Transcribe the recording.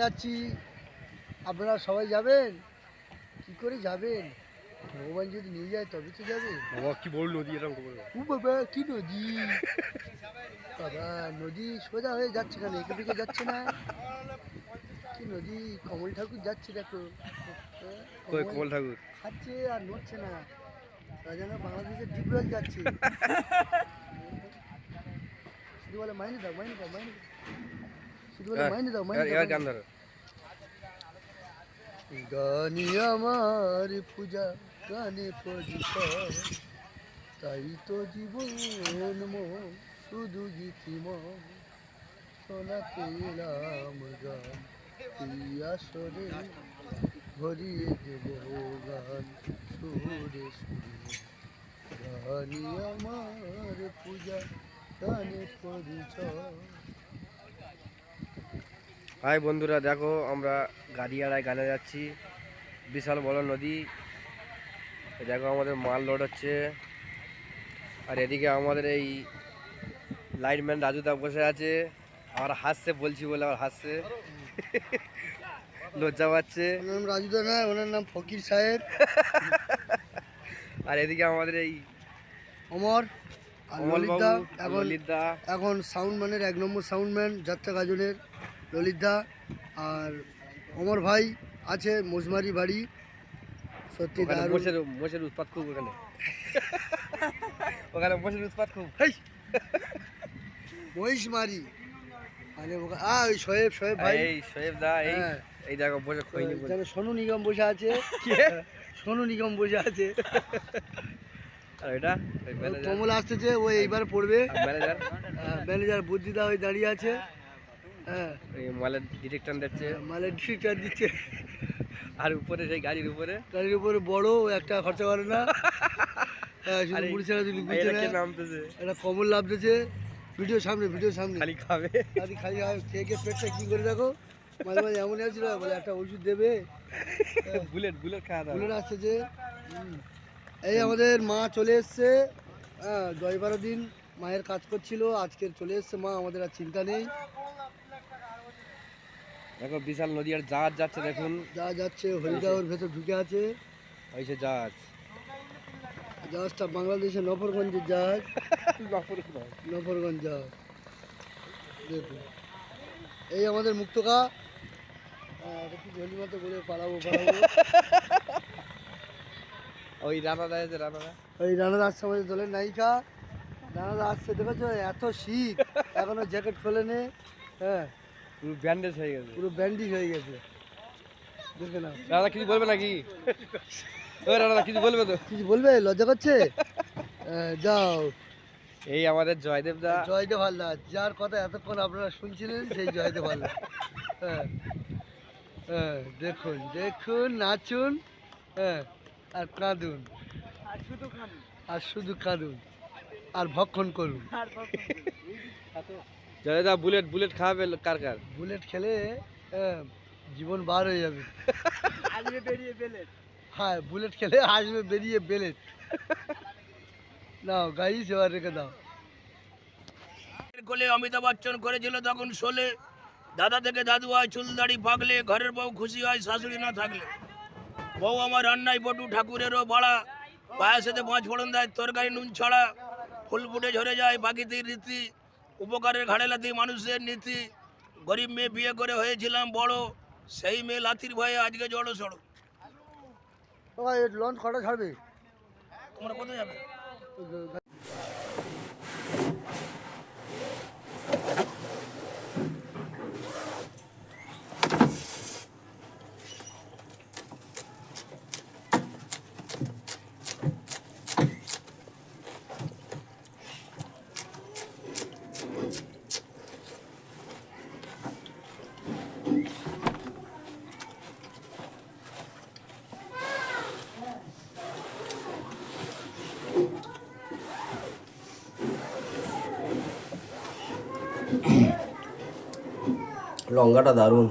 যাচ্ছি। আপনারা সবাই যাবেন? কি করে যাবেন? ভগবান যদি নিয়ে যায় তবে তো যাবে। বাবা কি বড় নদী এরকম ও বাবা কি নদী? বাবা নদী সোজা হয়ে যাচ্ছে কেন? একে দিকে যাচ্ছে না। কি নদী? কমল ঠাকুর যাচ্ছে দেখো। কমল ঠাকুর? খাচ্ছে আর নড়ছে না। তাই জন্য বাংলাদেশের ডিপজল যাচ্ছে। শুধু বলে মাইনে দাও মাইনে দাও মাইনে দাও। গান আমার পূজা গানে তাই তো জীবন মো শুধু গীতিম শোনাতে এলাম গান আসরে ভরিয়ে দেব গান সুরে সুরে। গানি আমার পূজা গানে পরিচয়। হাই বন্ধুরা দেখো আমরা গাড়িয়াড়ায় গানে যাচ্ছি। বিশাল বড় নদী। দেখো আমাদের মাল লোড হচ্ছে। আর এদিকে আমাদের এই লাইটম্যান রাজুদা বসে আছে। আর হাসছে বলছি বলে আবার হাসছে। লজ্জা পাচ্ছে। রাজুদা না ওনার নাম ফকির সাহেব। আর এদিকে আমাদের এই অমর আর এখন সাউন্ডম্যানের এক নম্বর সাউন্ডম্যান যাত্রা গাজনের। ললিতদা আর অমর ভাই আছে মোজমারি বাড়ি। সত্যি মোষের মোষের উৎপাত খুব ওখানে। ওখানে মোষের উৎপাত খুব! মহিষমারি। মানে আ ওই শোয়েব শোয়েব ভাই। এই শোয়েব দা এই হ্যাঁ। এই দেখো বসে বলে সোনু নিগম বসে আছে। সোনু নিগম বসে আছে। আর এটা? কমল আসতেছে ও এইবার পড়বে। ম্যানেজার ম্যানেজার বুদ্ধিদা ওই দাঁড়িয়ে আছে। হ্যাঁ। এই মালের দিচ্ছে। মালের দিচ্ছে। আর উপরে সেই গাড়ির উপরে? গাড়ির উপরে বড় একটা খরচা করে না। হ্যাঁ, শুধু না। নামতেছে? একটা কমল লাভতেছে ভিডিও সামনে ভিডিও সামনে। খালি খাবে। খালি খেয়ে খেয়ে পেটটা কি করে দেখো? মাঝে মাঝে আছিল বলে একটা ওষুধ দেবে। বুলেট বুলেট খাওয়া ভুলে আসছে যে এই আমাদের মা চলে এসছে। হ্যাঁ দশ বারো দিন মায়ের কাজ করছিল আজকে চলে এসছে মা আমাদের আর চিন্তা নেই। দেখো বিশাল নদী আর জাহাজ যাচ্ছে দেখুন। যা যাচ্ছে হরিদাওর ভেতর ঢুকে আছে। ওই সে জাহাজ। জাহাজটা বাংলাদেশের নফরগঞ্জের জাহাজ। নফরগঞ্জ। জাহাজ। দেখুন। এই আমাদের মুক্তকা। কি ঝলি মতো বলে পালাবো পালাবো। ওই রানা দেয় যে রানা ওই রানাদা আসছে আমাদের দলের নায়িকা। রানাদা আসছে দেখেছ? এত শীত এখনও জ্যাকেট খোলে নে হ্যাঁ। পুরো ব্যান্ডেজ হয়ে গেছে। পুরো ব্যান্ডিজ হয়ে গেছে। দেখে না রানা কিছু বলবে নাকি? ওই রানা কিছু বলবে তো? কিছু বলবে? লজ্জা করছে? হ্যাঁ, যাও। এই আমাদের জয়দেব দা। জয়দেব হালদার যার কথা এতক্ষণ আপনারা শুনছিলেন সেই জয়দেব হালদার। হ্যাঁ হ্যাঁ দেখুন দেখুন নাচুন হ্যাঁ আর কাঁদুন। আর শুধু কাঁদুন। আর ভক্ষণ করুন। জয়দেব দা বুলেট বুলেট খাওয়াবে কার কার বুলেট খেলে হ্যাঁ, জীবন বার হয়ে যাবে আসবে বেরিয়ে বেলেট হ্যাঁ বুলেট খেলে আসবে বেরিয়ে বেলেট নাও গাড়ি সেবার রেখে দাও কোলে অমিতাভ বচ্চন করেছিল তখন শোলে দাদা থেকে দাদু হয় চুল দাড়ি পাকলে ঘরের বউ খুশি হয় শাশুড়ি না থাকলে বউ আমার রান্নায় বটু ঠাকুরেরও বাড়া পায়াসেতে পাঁচ ফোড়ন দেয় তরকারি নুন ছড়া ফুল ফুটে ঝরে যায় বাকিতে রীতি উপকারের ঘাড়ে লাথি মানুষের নীতি। গরিব মেয়ে বিয়ে করে হয়েছিলাম বড় সেই মেয়ে লাথির ভয়ে আজকে জড়ো সড়ো। লঞ্চ কটা ছাড়বে? তোমরা কোথায় যাবে? লঙ্কাটা দারুণ।